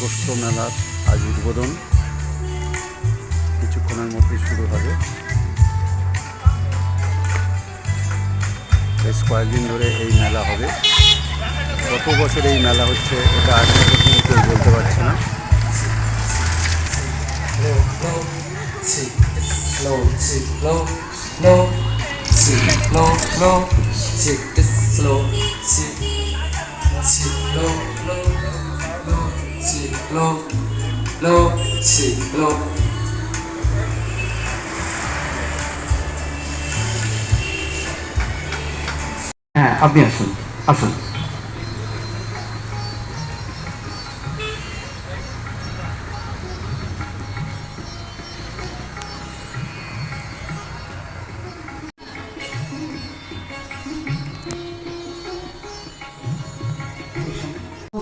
গোষ্ঠ মেলার আজ উদ্বোধন কিছুক্ষণের মধ্যে শুরু হবে বেশ কয়েকদিন ধরে এই মেলা হবে কত বছর এই মেলা হচ্ছে এটা আজ পর্যন্ত কেউ বলতে পারছে না low, low, low, sit, low, low, sit, slow, sit, low, low, sit, হ্যাঁ আপনি আসুন আসুন।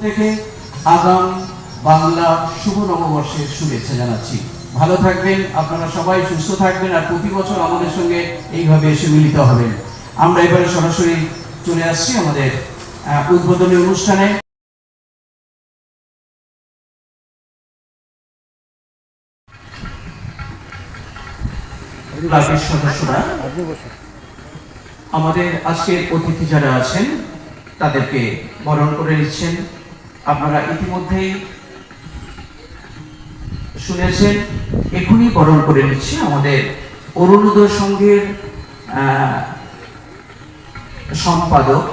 থেকে আগাম বাংলা শুভ নববর্ষের শুভেচ্ছা জানাচ্ছি। ভালো থাকবেন, আপনারা সবাই সুস্থ থাকবেন আর প্রতি বছর আমাদের সঙ্গে এইভাবে এসে মিলিত হবেন। আমরা এবারে সরাসরি চলে আসছি আমাদের উদ্বোধনী অনুষ্ঠানে। সদস্যরা, আমাদের আজকের অতিথি যারা আছেন, তাদেরকে বরণ করে নিচ্ছেন। আপনারা ইতিমধ্যেই শুনেছেন এখনই বরণ করে নিচ্ছে আমাদের অরুণোদয় সংঘের সম্পাদক,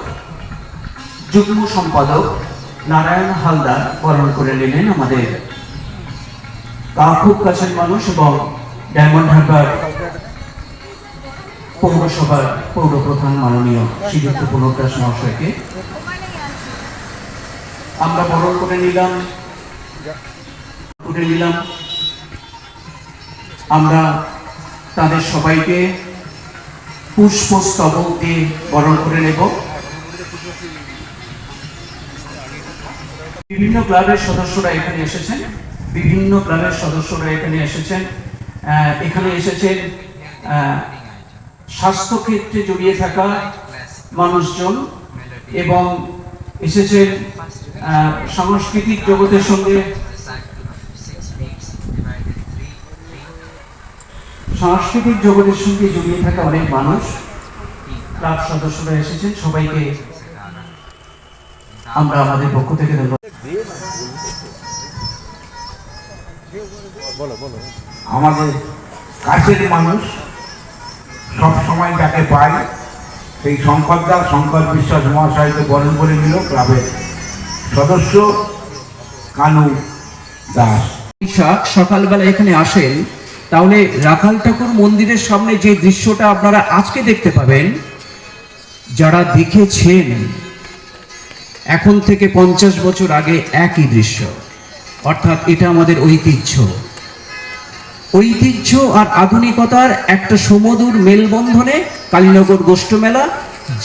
যুগ্ম সম্পাদক নারায়ণ হালদার বরণ করে নিলেন আমাদের খুব কাছের মানুষ এবং ডায়মন্ড হারবার পৌরসভার পৌরপ্রধান মাননীয় শ্রীযুক্ত পুনর্দাস মহাশয়কে। আমরা বরণ করে নিলাম। করে নিলাম। আমরা তাদের সবাইকে পুষ্পস্তবক দিয়ে বরণ করে নেব। বিভিন্ন ক্লাবের সদস্যরা এখানে এসেছেন। বিভিন্ন ক্লাবের সদস্যরা এখানে এসেছেন। এখানে এসেছেন স্বাস্থ্যক্ষেত্রে জড়িয়ে থাকা মানুষজন এবং এসেছেন সাংস্কৃতিক জগতের সঙ্গে সাংস্কৃতিক জগতের সঙ্গে জড়িয়ে থাকা অনেক মানুষ, ক্লাব সদস্যরা এসেছেন, সবাইকে আমরা আমাদের পক্ষ থেকে আমাদের কাছের মানুষ সব সময় যাকে পাই সেই শঙ্করদা শঙ্কর বিশ্বাস মহাশয়কে বরণ করে নিল ক্লাবের সদস্য কানু দাস। সকালবেলা এখানে আসেন। তাহলে রাখাল ঠাকুর মন্দিরের সামনে যে দৃশ্যটা আপনারা আজকে দেখতে পাবেন, যারা দেখেছেন, এখন থেকে পঞ্চাশ বছর আগে একই দৃশ্য। অর্থাৎ এটা আমাদের ঐতিহ্য। ঐতিহ্য আর আধুনিকতার একটা সমুদূর মেলবন্ধনে কালীনগর গোষ্ঠ মেলা,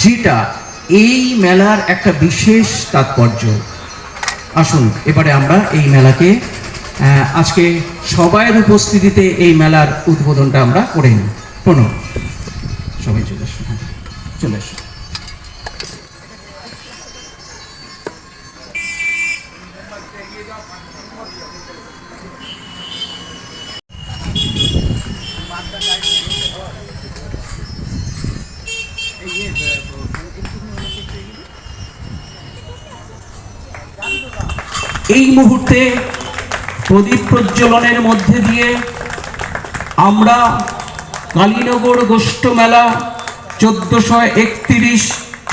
যেটা এই মেলার একটা বিশেষ তাৎপর্য। আসুন, এবারে আমরা এই মেলাকে আজকে সবাইয়ের উপস্থিতিতে এই মেলার উদ্বোধনটা আমরা করে নিই প্রণব। প্রজ্বলনের মধ্যে দিয়ে আমরা কালীনগর গোষ্ঠ মেলা, চোদ্দশো একত্রিশ,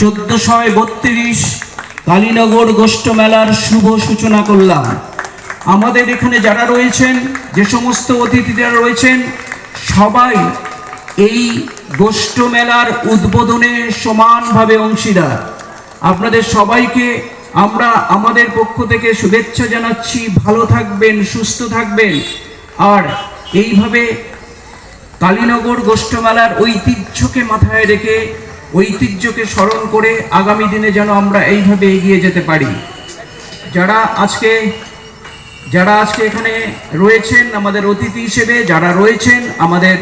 চোদ্দশো বত্রিশ কালীনগর গোষ্ঠ মেলার শুভ সূচনা করলাম। আমাদের এখানে যারা রয়েছেন, যে সমস্ত অতিথিরা রয়েছেন, সবাই এই গোষ্ঠ মেলার উদ্বোধনে সমানভাবে অংশীদার। আপনাদের সবাইকে আমরা আমাদের পক্ষ থেকে শুভেচ্ছা জানাচ্ছি, ভালো থাকবেন, সুস্থ থাকবেন। আর এইভাবে কালীনগর গোষ্ঠমেলার ঐতিহ্যকে মাথায় রেখে, ঐতিহ্যকে স্মরণ করে আগামী দিনে যেন আমরা এইভাবে এগিয়ে যেতে পারি। যারা আজকে যারা আজকে এখানে রয়েছেন আমাদের অতিথি হিসেবে, যারা রয়েছেন আমাদের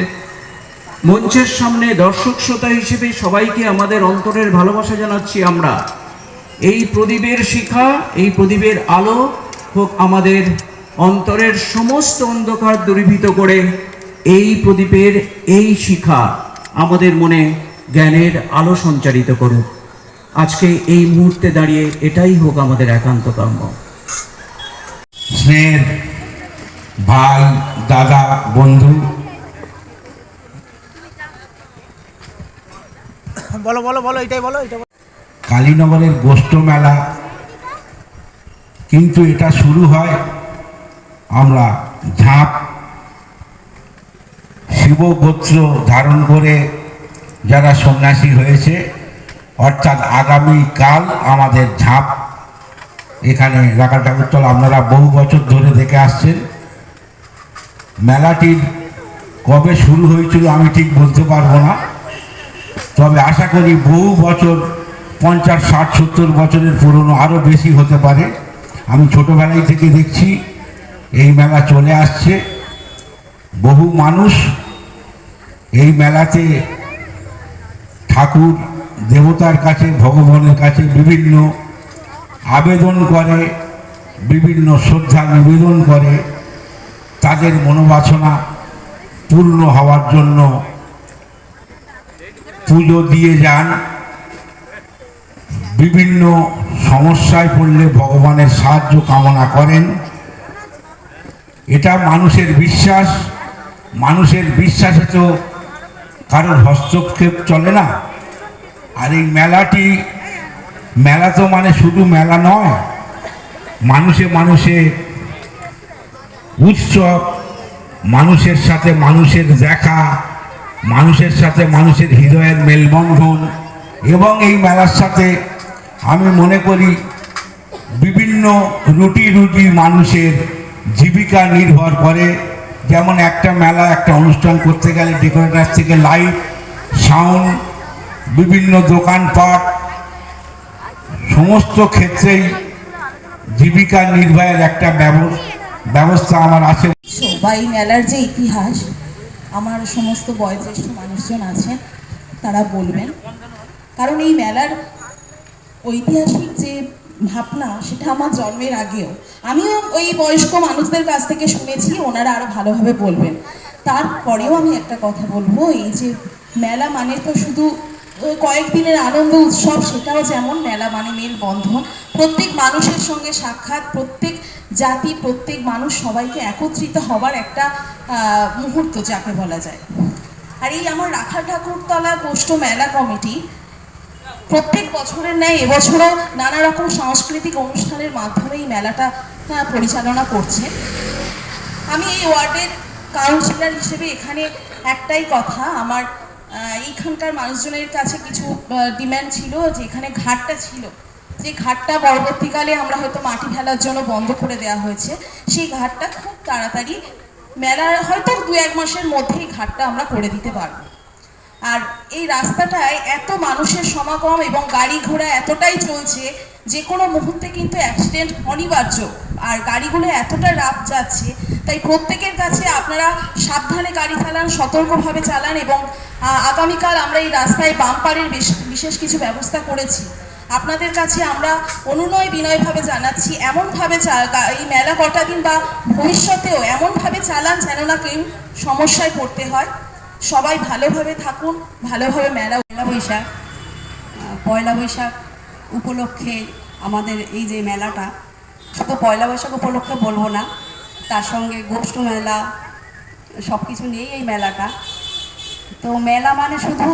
মঞ্চের সামনে দর্শক শ্রোতা হিসেবে, সবাইকে আমাদের অন্তরের ভালোবাসা জানাচ্ছি আমরা। এই প্রদীপের শিখা এই প্রদীপের আলো হোক আমাদের অন্তরের সমস্ত অন্ধকার দূরীভূত করে এই প্রদীপের এই শিখা আমাদের মনে জ্ঞানের আলো সঞ্চারিত করুক। আজকে এই মুহূর্তে দাঁড়িয়ে এটাই হোক আমাদের একান্ত কাম্য স্নেহের ভাই দাদা বন্ধু। বলো বলো বলো এটাই বলো এটা বলো। কালীনগরের গোষ্ঠ মেলা। কিন্তু এটা শুরু হয় আমরা ঝাঁপ। শিবগোত্র ধারণ করে যারা সন্ন্যাসী হয়েছে, অর্থাৎ আগামী কাল আমাদের ঝাঁপ। এখানে রাখা ঠাকুরতল, আপনারা বহু বছর ধরে দেখে আসছেন। মেলাটির কবে শুরু হয়েছিল আমি ঠিক বলতে পারব না। তবে আশা করি বহু বছর পঞ্চাশ, ষাট, সত্তর বছরের পুরনো আরও বেশি হতে পারে। আমি ছোটোবেলায় থেকে দেখছি, এই মেলা চলে আসছে। বহু মানুষ এই মেলাতে ঠাকুর দেবতার কাছে, ভগবানের কাছে বিভিন্ন আবেদন করে, বিভিন্ন শ্রদ্ধা নিবেদন করে। তাদের মনোবাসনা পূর্ণ হওয়ার জন্য পুজো দিয়ে যান। বিভিন্ন সমস্যায় পড়লে ভগবানের সাহায্য কামনা করেন। এটা মানুষের বিশ্বাস। মানুষের বিশ্বাসে তো কারোর হস্তক্ষেপ চলে না। আর এই মেলাটি, মেলা তো মানে শুধু মেলা নয়, মানুষে মানুষে উৎসব, মানুষের সাথে মানুষের দেখা, মানুষের সাথে মানুষের হৃদয়ের মেলবন্ধন এবং এই মেলার সাথে আমি মনে করি বিভিন্ন রুটি রুটি মানুষের জীবিকা নির্ভর করে। যেমন একটা মেলা, একটা অনুষ্ঠান করতে গেলে ডেকোরেটার থেকে লাইট সাউন্ড বিভিন্ন দোকানপাট, সমস্ত ক্ষেত্রেই জীবিকা নির্বাহের একটা ব্যব- ব্যবস্থা আমার আছে। এই মেলার যে ইতিহাস, আমার সমস্ত বয়োজ্যেষ্ঠ মানুষজন আছেন, তারা বলবেন। কারণ এই মেলার ঐতিহাসিক যে ভাবনা, সেটা আমার জন্মের আগেও। আমিও ওই বয়স্ক মানুষদের কাছ থেকে শুনেছি, ওনারা আরও ভালোভাবে বলবেন। তারপরেও আমি একটা কথা বলব, এই যে মেলা মানে তো শুধু কয়েকদিনের আনন্দ উৎসব, সেটাও যেমন মেলা মানে মেলবন্ধন প্রত্যেক মানুষের সঙ্গে সাক্ষাৎ, প্রত্যেক জাতি, প্রত্যেক মানুষ সবাইকে একত্রিত হবার একটা মুহূর্ত যাকে বলা যায়। আর এই আমার রাখা ঠাকুরতলা গোষ্ঠ মেলা কমিটি প্রত্যেক বছরের ন্যায় এবছরও নানা রকম সাংস্কৃতিক অনুষ্ঠানের মাধ্যমে এই মেলাটা পরিচালনা করছে। আমি এই ওয়ার্ডের কাউন্সিলর হিসেবে এখানে একটাই কথা, আমার এইখানকার মানুষজনের কাছে কিছু ডিম্যান্ড ছিল যে এখানে ঘাটটা ছিল। যে ঘাটটা পরবর্তীকালে আমরা হয়তো মাটি ফেলার জন্য বন্ধ করে দেওয়া হয়েছে, সেই ঘাটটা খুব তাড়াতাড়ি, মেলার হয়তো দু এক মাসের মধ্যেই ঘাটটা আমরা করে দিতে পারব। আর এই রাস্তাটায় এত মানুষের সমাগম এবং গাড়ি ঘোড়া এতটাই চলছে, যে কোনো মুহূর্তে কিন্তু অ্যাক্সিডেন্ট অনিবার্য। আর গাড়িগুলো এতটা রাত যাচ্ছে, তাই প্রত্যেকের কাছে আপনারা সাবধানে গাড়ি চালান, সতর্কভাবে চালান এবং আগামীকাল আমরা এই রাস্তায় বাম্পারের বেশ- বিশেষ কিছু ব্যবস্থা করেছি। আপনাদের কাছে আমরা অনুনয় বিনয়ভাবে জানাচ্ছি, এমনভাবে এই মেলা কটা দিন বা ভবিষ্যতেও এমনভাবে চালান যেন না কেউ সমস্যায় পড়তে হয়। সবাই ভালোভাবে থাকুন, ভালোভাবে মেলা পয়লা বৈশাখ পয়লা বৈশাখ উপলক্ষে আমাদের এই যে মেলাটা, শুধু পয়লা বৈশাখ উপলক্ষে বলব না, তার সঙ্গে গোষ্ঠ মেলা সব কিছু নিয়েই এই মেলাটা। তো মেলা মানে শুধু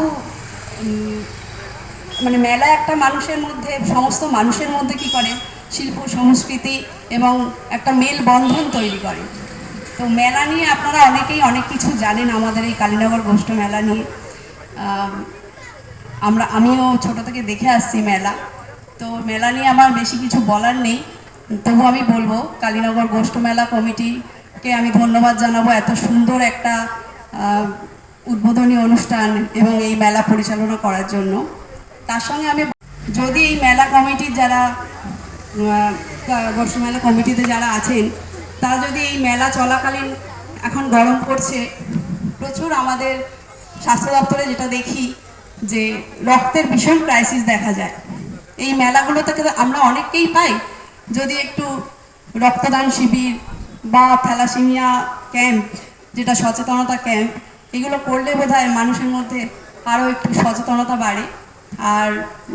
মানে মেলা একটা মানুষের মধ্যে, সমস্ত মানুষের মধ্যে কি করে? শিল্প, সংস্কৃতি এবং একটা মেল বন্ধন তৈরি করে। তো মেলা নিয়ে আপনারা অনেকেই অনেক কিছু জানেন আমাদের এই কালীনগর গোষ্ঠ মেলা নিয়ে। আমরা, আমিও ছোট থেকে দেখে আসছি মেলা। তো মেলা নিয়ে আমার বেশি কিছু বলার নেই। তবু আমি বলব, কালীনগর গোষ্ঠ মেলা কমিটিকে আমি ধন্যবাদ জানাব এত সুন্দর একটা উদ্বোধনী অনুষ্ঠান এবং এই মেলা পরিচালনা করার জন্য। তার সঙ্গে আমি, যদি এই মেলা কমিটির যারা গোষ্ঠ মেলা কমিটিতে যারা আছেন তারা যদি এই মেলা চলাকালীন এখন গরম পড়ছে, প্রচুর আমাদের স্বাস্থ্য দপ্তরে যেটা দেখি যে রক্তের ভীষণ ক্রাইসিস দেখা যায়। এই মেলাগুলো থেকে আমরা অনেককেই পাই, যদি একটু রক্তদান শিবির বা থ্যালাসেমিয়া ক্যাম্প, যেটা সচেতনতা ক্যাম্প, এগুলো করলে বোধ মানুষের মধ্যে আরও একটু সচেতনতা বাড়ে। আর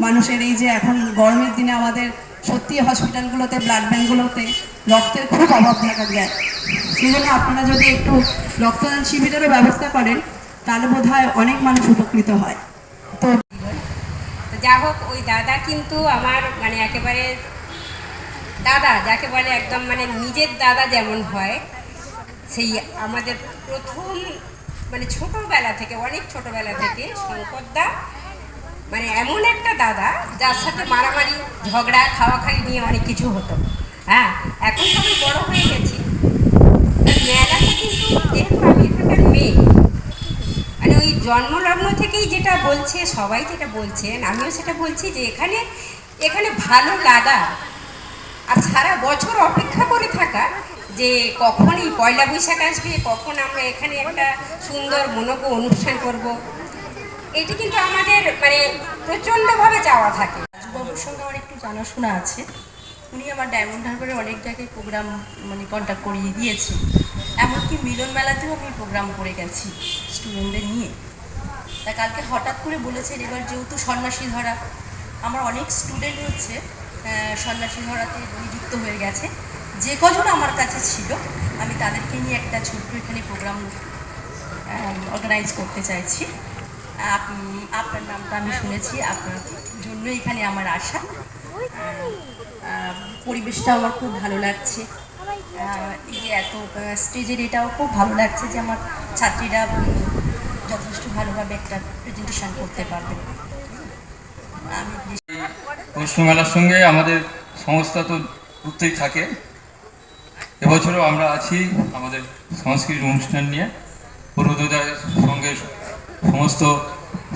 মানুষের এই যে এখন গরমের দিনে আমাদের সত্যি হসপিটালগুলোতে ব্লাড ব্যাঙ্কগুলোতে রক্তের খুব অভাব দেখা যায়। সেই জন্য আপনারা যদি একটু রক্তদান শিবিরেরও ব্যবস্থা করেন, তাহলে বোধ হয় অনেক মানুষ উপকৃত হয়। তো যা হোক, ওই দাদা কিন্তু আমার মানে একেবারে দাদা, যাকে বলে একদম মানে নিজের দাদা যেমন হয়, সেই আমাদের প্রথম মানে ছোটোবেলা থেকে, অনেক ছোটোবেলা থেকে শঙ্করদা মানে এমন একটা দাদা যার সাথে মারামারি, ঝগড়া, খাওয়াখাই নিয়ে অনেক কিছু হতো। হ্যাঁ এখন সবাই বড় হয়ে গেছি। মেয়ে। মানে ওই জন্মলগ্ন থেকেই যেটা বলছে, সবাই যেটা বলছেন আমিও সেটা বলছি যে এখানে এখানে ভালো লাগা। আর সারা বছর অপেক্ষা করে থাকা যে কখন এই পয়লা বৈশাখ আসবে, কখন আমরা এখানে একটা সুন্দর, মনোজ্ঞ অনুষ্ঠান করব। এটি কিন্তু আমাদের মানে প্রচণ্ডভাবে চাওয়া থাকে। বাবুর সঙ্গে আমার একটু জানাশোনা আছে। উনি আমার ডায়মন্ড হারবারে অনেক জায়গায় প্রোগ্রাম মানে কন্ট্যাক্ট করিয়ে দিয়েছে এমনকি মিলন মেলাতেও আমি প্রোগ্রাম করে গেছি স্টুডেন্টদের নিয়ে। তা কালকে হঠাৎ করে বলেছেন, এবার যেহেতু সন্ন্যাসী ধরা, আমার অনেক স্টুডেন্ট হচ্ছে সন্ন্যাসী ধরাতে নিযুক্ত হয়ে গেছে। যে কজন আমার কাছে ছিল, আমি তাদেরকে নিয়ে একটা ছোট্ট এখানে প্রোগ্রাম অর্গানাইজ করতে চাইছি। আপনার নামটা আমি শুনেছি, আপনার জন্য এখানে আমার আশা পরিবেশটা আমার খুব ভালো লাগছে। এই এত স্টেজের এটাও খুব ভালো লাগছে যে আমার ছাত্রীরা যথেষ্ট ভালোভাবে একটা প্রেজেন্টেশন করতে পারবে। আমি সঙ্গে আমাদের সংস্থা তো উঠতেই থাকে। এবছরও আমরা আছি আমাদের সাংস্কৃতিক অনুষ্ঠান নিয়ে। পূর্বদার সঙ্গে সমস্ত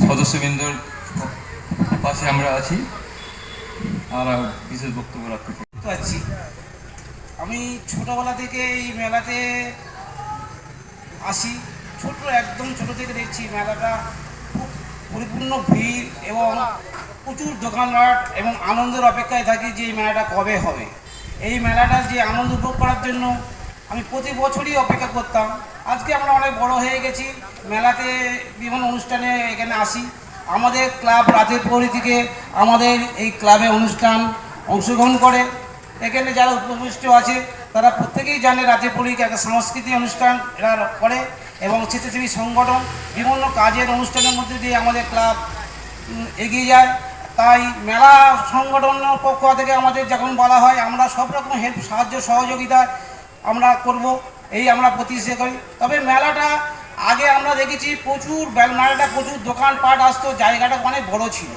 সদস্যবৃন্দর পাশে আমরা আছি আর বিশেষ বক্তব্য রাখতে। আছি। আমি ছোটবেলা থেকে এই মেলাতে আসি। ছোট, একদম ছোট থেকে দেখছি মেলাটা। খুব পরিপূর্ণ ভিড় এবং প্রচুর দোকানপাট এবং আনন্দের অপেক্ষায় থাকি যে এই মেলাটা কবে হবে। এই মেলাটা যে আনন্দ উপভোগ করার জন্য আমি প্রতি বছরই অপেক্ষা করতাম। আজকে আমরা অনেক বড় হয়ে গেছি। মেলাতে বিভিন্ন অনুষ্ঠানে এখানে আসি। আমাদের ক্লাব রাতের পরি থেকে আমাদের এই ক্লাবে অনুষ্ঠান অংশগ্রহণ করে। এখানে যারা উপবিষ্ট আছে, তারা প্রত্যেকেই জানে রাতে পরি একটা সাংস্কৃতিক অনুষ্ঠান এরা করে এবং স্বেচ্ছাসেবী সংগঠন, বিভিন্ন কাজের অনুষ্ঠানের মধ্যে দিয়ে আমাদের ক্লাব এগিয়ে যায়। তাই মেলা সংগঠনের পক্ষ থেকে আমাদের যখন বলা হয়, আমরা সব রকম হেল্প, সাহায্য, সহযোগিতা আমরা করব, এই আমরা প্রতিষ্ঠা করি। তবে মেলাটা, আগে আমরা দেখেছি প্রচুর মেলাটা প্রচুর দোকানপাট আসতো, জায়গাটা অনেক বড় ছিল।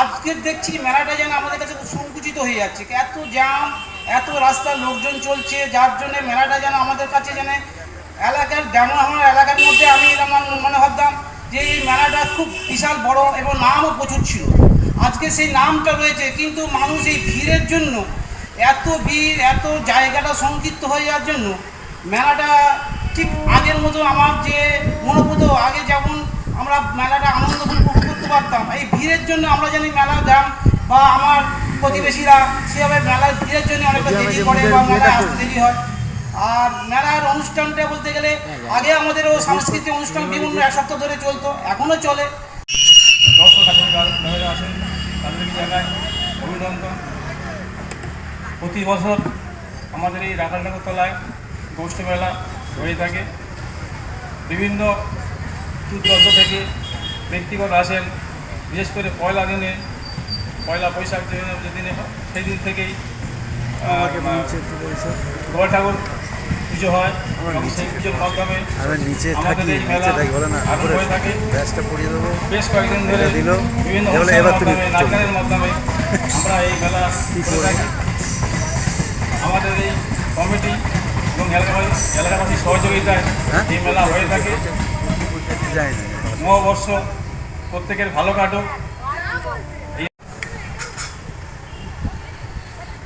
আজকে দেখছি মেলাটা যেন আমাদের কাছে খুব সংকুচিত হয়ে যাচ্ছে এত জ্যাম, এত রাস্তার লোকজন চলছে, যার জন্য মেলাটা যেন আমাদের কাছে যেন এলাকার যেমন আমার এলাকার মধ্যে আমি আমার মনে ভাবতাম যে এই মেলাটা খুব বিশাল বড় এবং নামও প্রচুর ছিল। আজকে সেই নামটা রয়েছে, কিন্তু মানুষ এই ভিড়ের জন্য এত ভিড় এত জায়গাটা সংক্ষিপ্ত হয়ে যাওয়ার জন্য মেলাটা ঠিক আগের মতো আমার যে মনোভূত আগে যেমন আমরা মেলাটা আনন্দ উপভোগ করতে পারতাম এই ভিড়ের জন্য আমরা জানি মেলা যাম বা আমার প্রতিবেশীরা সেভাবে মেলার ভিড়ের জন্য অনেকটা দেরি করে বা মেলায় আসতে দেরি হয়। আর মেলার অনুষ্ঠানটা বলতে গেলে আগে আমাদেরও সাংস্কৃতিক অনুষ্ঠান বিভিন্ন এক সপ্তাহ ধরে চলতো এখনও চলে। দর্শক আসেন তাদের জায়গায় অভিনন্দন। প্রতি বছর আমাদের এই রাখালনগর তলায় গোষ্ঠী মেলা হয়ে থাকে। বিভিন্ন দূরদর্শ থেকে ব্যক্তিগত আসেন বিশেষ করে পয়লা দিনে পয়লা বৈশাখ যে যে দিনে হয়, সেই দিন থেকেই গোয়াল ঠাকুর পুজো হয়। সেই পুজোর মাধ্যমে আমাদের এই মেলা আরম্ভ হয়ে থাকে। বেশ কয়েকদিন ধরে বিভিন্ন অনুষ্ঠানের মাধ্যমে আমরা এই মেলা করে থাকি। আমাদের এই কমিটি এবং এলাকাবাসী এলাকাবাসীর সহযোগিতায় হ্যাঁ? এই মেলা হয়ে থাকে। যাই। নববর্ষ প্রত্যেকের ভালো কাটুক।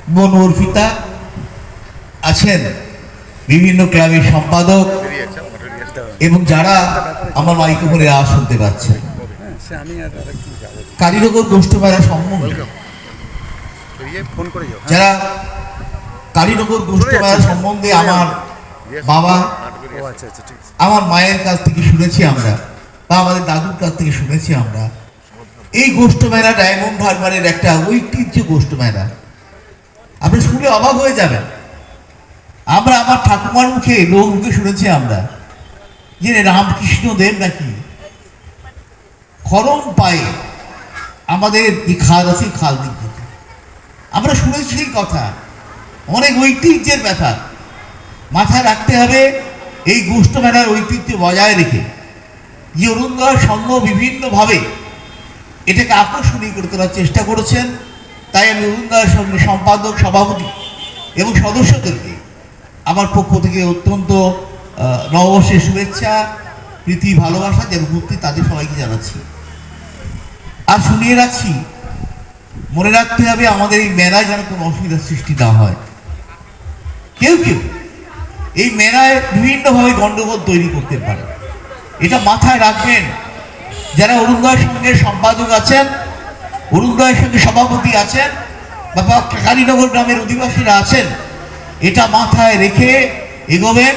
বোন অর্পিতা আছেন বিভিন্ন ক্লাবের সম্পাদক এবং যারা আমার মাইক্রোফোনে আওয়াজ শুনতে পাচ্ছেন হ্যাঁ যাব কালীনগর গোষ্ঠ মেলা সম্বন্ধে। ফোন করে যাও। যারা কালীনগর গোষ্ঠ মেলা সম্বন্ধে আমার বাবা ও আচ্ছা আচ্ছা ঠিক আছে। আমার মায়ের কাছ থেকে শুনেছি আমরা বা আমাদের দাদুর কাছ থেকে শুনেছি আমরা। এই গোষ্ঠ মেলা ডায়মন্ড হারবারের একটা ঐতিহ্য গোষ্ঠ মেলা। আপনি শুনে অবাক হয়ে যাবেন। আমরা আমার ঠাকুমার মুখে লোক মুখে শুনেছি আমরা। যে রামকৃষ্ণ দেব নাকি? খরম পায়ে আমাদের যে খাল আছে খাল দিক। আমরা শুনেছি কথা। অনেক ঐতিহ্যের ব্যাপার মাথায় রাখতে হবে, এই গোষ্ঠ মেলার ঐতিহ্য বজায় রেখে। যে সঙ্গ বিভিন্নভাবে এটাকে আকর্ষণীয় করে তোলার চেষ্টা করেছেন, তাই আমি অরুণদয়ের সঙ্গে সম্পাদক, সভাপতি এবং সদস্যদেরকে আমার পক্ষ থেকে অত্যন্ত নববর্ষের শুভেচ্ছা, প্রীতি, ভালোবাসা মুক্তি তাদের সবাইকে জানাচ্ছি। আর শুনিয়ে রাখছি, মনে রাখতে হবে আমাদের এই মেলায় যেন কোনো অসুবিধার সৃষ্টি না হয়। কেউ কেউ এই মেলায় বিভিন্নভাবে গণ্ডগোল তৈরি করতে পারে। এটা মাথায় রাখবেন, যারা অরুণদয়ের সঙ্গে সম্পাদক আছেন অরুণদয়ের সঙ্গে সভাপতি আছেন বা কালীনগর গ্রামের অধিবাসীরা আছেন, এটা মাথায় রেখে এগোবেন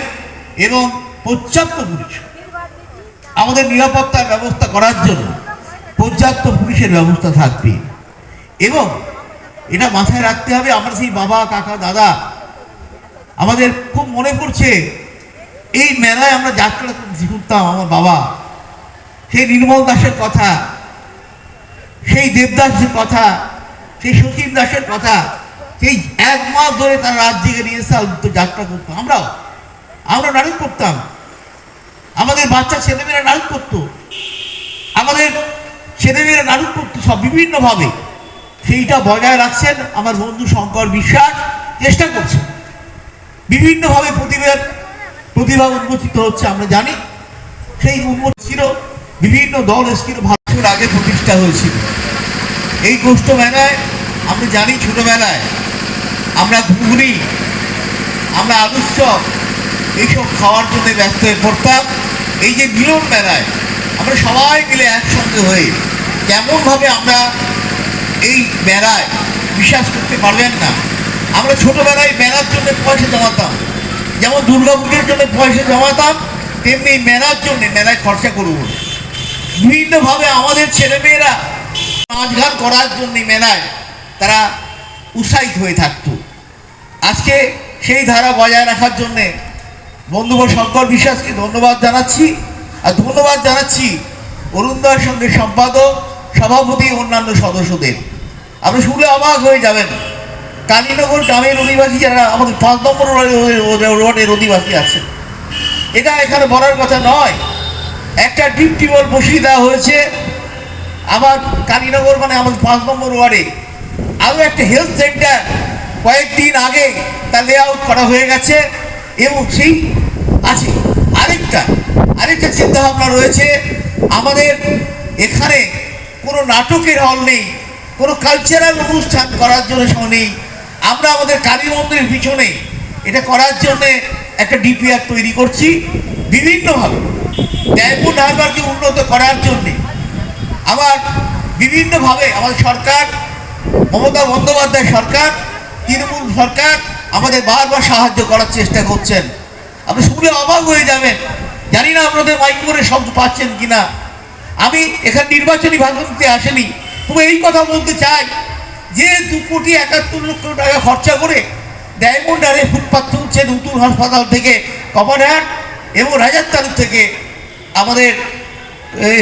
এবং পর্যাপ্ত পুলিশ, আমাদের নিরাপত্তার ব্যবস্থা করার জন্য পর্যাপ্ত পুলিশের ব্যবস্থা থাকবে। এবং এটা মাথায় রাখতে হবে, আমরা সেই বাবা, কাকা, দাদা আমাদের খুব মনে পড়ছে, এই মেলায় আমরা যাত্রা করতাম আমার বাবা। সেই নির্মল দাসের কথা, সেই দেবদাসের কথা, সেই সতীন দাসের কথা, সেই এক মাস ধরে তারা রাত জেগে তো যাত্রা করতো। আমরাও, আমরা নাটক করতাম। আমাদের বাচ্চা ছেলেমেয়েরা নাটক করতো। আমাদের ছেলেমেয়েরা নাটক করতো সব বিভিন্নভাবে। সেইটা বজায় রাখছেন আমার বন্ধু শঙ্কর বিশ্বাস। চেষ্টা করছেন। বিভিন্নভাবে প্রতিভার প্রতিভা উন্মোচিত হচ্ছে, আমরা জানি। সেই উন্মোচিত ছিল, বিভিন্ন দল এসেছিল ভারত আগে প্রতিষ্ঠা হয়েছিল। এই গোষ্ঠ মেলায়, আমরা জানি ছোটবেলায়, আমরা ঘুগনি, আমরা আদর্শ এইসব খাওয়ার জন্য ব্যস্ত হয়ে পড়তাম। এই যে মিলন মেলায়, আমরা সবাই মিলে একসঙ্গে হয়ে কেমনভাবে আমরা এই মেলায় বিশ্বাস করতে পারবেন না আমরা ছোটবেলায় মেলার জন্য পয়সা জমাতাম। যেমন দুর্গা পুজোর জন্য পয়সা জমাতাম, তেমনি মেলার জন্য মেলায় খরচা করব। বিভিন্নভাবে আমাদের ছেলেমেয়েরা গান করার জন্য মেলায় তারা উৎসাহিত হয়ে থাকতো। আজকে সেই ধারা বজায় রাখার জন্যে বন্ধুবর শঙ্কর বিশ্বাসকে ধন্যবাদ জানাচ্ছি। আর ধন্যবাদ জানাচ্ছি অরুণদয়ের সঙ্গে সম্পাদক, সভাপতি, অন্যান্য সদস্যদের। আপনি শুনলে অবাক হয়ে যাবেন। কালীনগর গ্রামের অধিবাসী যারা, আমাদের পাঁচ নম্বর রোডের- রোডের অধিবাসী আছে। এটা এখানে বলার কথা নয়। একটা ডিপ টিউবওয়েল বসিয়ে দেওয়া হয়েছে। আবার কালীনগর মানে আমাদের পাঁচ নম্বর ওয়ার্ডে। আরও একটা হেলথ সেন্টার কয়েকদিন আগে তা লে আউট করা হয়ে গেছে। এবং সেই আছে। আরেকটা আরেকটা চিন্তাভাবনা রয়েছে। আমাদের এখানে কোনো নাটকের হল নেই। কোনো কালচারাল অনুষ্ঠান করার জন্য নেই। আমরা আমাদের কালী মন্দিরের পিছনে এটা করার জন্যে একটা ডিপিআর তৈরি করছি বিভিন্নভাবে। ডায়মন্ড হারবারকে উন্নত করার জন্যে। আবার বিভিন্নভাবে আমাদের সরকার, মমতা বন্দ্যোপাধ্যায় সরকার, তৃণমূল সরকার আমাদের বারবার সাহায্য করার চেষ্টা করছেন। আপনি শুনলে অবাক হয়ে যাবেন, জানি না আপনাদের মাইক করে শব্দ পাচ্ছেন কিনা। আমি এখানে নির্বাচনী ভাষণ দিতে আসেনি, তবে এই কথা বলতে চাই যে দু কোটি একাত্তর লক্ষ টাকা খরচা করে ডায়মন্ড হারে ফুটপাথ তুলছে নতুন হাসপাতাল থেকে কমারহাট এবং রাজার তালুক থেকে আমাদের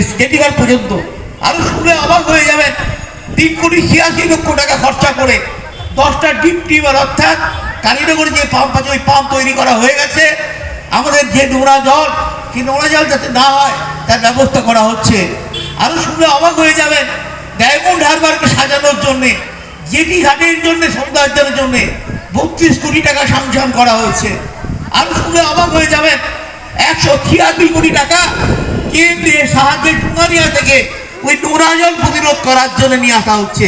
স্টেডিগার পর্যন্ত। আরও শুনে অবাক হয়ে যাবেন, তিন কোটি ছিয়াশি লক্ষ টাকা খরচা করে দশটা ডিপ টিউবওয়েল অর্থাৎ কালীনগরে যে পাম্প আছে, ওই পাম্প তৈরি করা হয়ে গেছে। আমাদের যে নোংরা জল সেই নোংরা জল যাতে না হয়, তার ব্যবস্থা করা হচ্ছে। আরও শুনে অবাক হয়ে যাবেন, ডায়মন্ড হারবারকে সাজানোর জন্যে জেটি ঘাটের জন্য সৌন্দর্যের জন্যে বত্রিশ কোটি টাকা সাংশন করা হয়েছে। আরও শুনে অবাক হয়ে যাবেন, একশো ছিয়াশি কোটি টাকা কেন্দ্রের সাহায্যের টুঙ্গানিয়া থেকে ওই নোংরা জল প্রতিরোধ করার জন্য নিয়ে আসা হচ্ছে।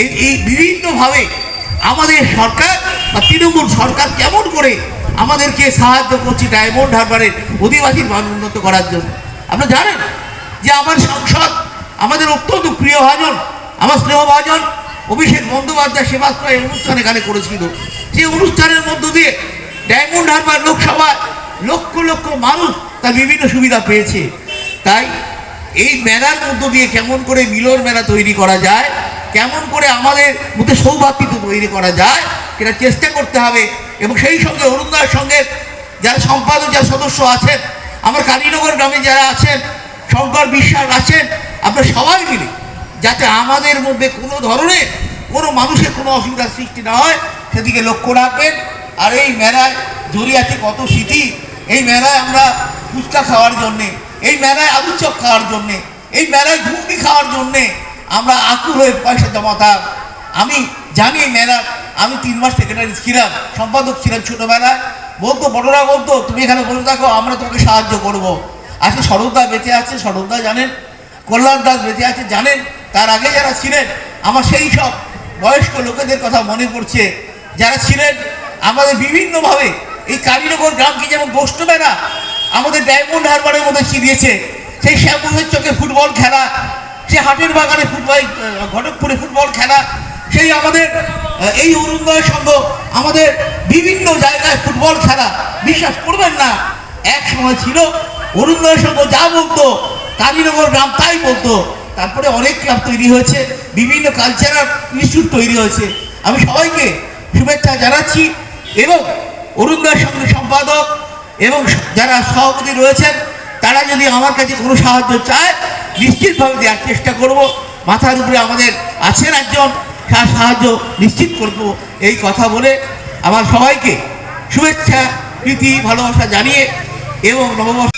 এই এই বিভিন্নভাবে আমাদের সরকার বা তৃণমূল সরকার কেমন করে আমাদেরকে সাহায্য করছে ডায়মন্ড হারবারের অধিবাসীর মান উন্নত করার জন্য। আপনারা জানেন যে আমার সংসদ, আমাদের অত্যন্ত প্রিয় ভাজন, আমার স্নেহভাজন অভিষেক বন্দ্যোপাধ্যায় সেবাশ্রয় অনুষ্ঠান এখানে করেছিল। যে অনুষ্ঠানের মধ্য দিয়ে ডায়মন্ড হারবার লোকসভায় লক্ষ লক্ষ মানুষ তার বিভিন্ন সুবিধা পেয়েছে। তাই এই মেলার মধ্য দিয়ে কেমন করে মিলন মেলা তৈরি করা যায়, কেমন করে আমাদের মধ্যে সৌভাতৃত্ব তৈরি করা যায়, সেটা চেষ্টা করতে হবে। এবং সেই সঙ্গে অরুণদার সঙ্গে যারা সম্পাদক, যারা সদস্য আছেন, আমার কালীনগর গ্রামে যারা আছেন, শঙ্কর বিশ্বাস আছেন আমরা সবাই মিলে যাতে আমাদের মধ্যে কোনো ধরনের কোনো মানুষের কোনো অসুবিধার সৃষ্টি না হয়, সেদিকে লক্ষ্য রাখবেন। আর এই মেলায় জড়িয়ে আছে কত স্মৃতি। এই মেলায় আমরা ফুচকা খাওয়ার জন্যে, এই মেলায় আলু চপ খাওয়ার জন্যে, এই মেলায় ঘুগনি খাওয়ার জন্যে আমরা আকুল হয়ে পয়সা জমাতাম আমি জানি এই মেলা আমি তিন মাস সেক্রেটারি ছিলাম, সম্পাদক ছিলাম ছোটোবেলায়। বলতো বড়রা বলতো তুমি এখানে বলে থাকো, আমরা তোমাকে সাহায্য করব। আজকে সরদা বেঁচে আছে সরদা জানেন কল্যাণ দাস বেঁচে আছে, জানেন তার আগে যারা ছিলেন, আমার সেই সব বয়স্ক লোকেদের কথা মনে পড়ছে। যারা ছিলেন, আমাদের বিভিন্নভাবে এই কালীনগর গ্রামকে যেমন গোষ্ঠ মেলা, আমাদের ডায়মন্ড হারবারের মধ্যে চিনিয়েছে সেই শ্যামপুরের চোখে ফুটবল খেলা সে হাটের বাগানে ফুটবল ঘটকপুরে ফুটবল খেলা, সেই আমাদের এই অরুণোদয় সংঘ আমাদের বিভিন্ন জায়গায় ফুটবল খেলা। বিশ্বাস করবেন না, এক সময় ছিল অরুণোদয় সংঘ যা বলতো, কালীনগর গ্রাম তাই বলতো। তারপরে অনেক ক্লাব তৈরি হয়েছে, বিভিন্ন কালচারাল ইনস্টিটিউট তৈরি হয়েছে। আমি সবাইকে শুভেচ্ছা জানাচ্ছি এবং অরুণোদয় সংঘ সম্পাদক এবং যারা সভাপতি রয়েছেন, তারা যদি আমার কাছে কোনো সাহায্য চায়, নিশ্চিতভাবে দেওয়ার চেষ্টা করব। মাথার উপরে আমাদের আছেন একজন, তার সাহায্য নিশ্চিত করব এই কথা বলে আমার সবাইকে শুভেচ্ছা, প্রীতি, ভালোবাসা জানিয়ে এবং নববর্ষ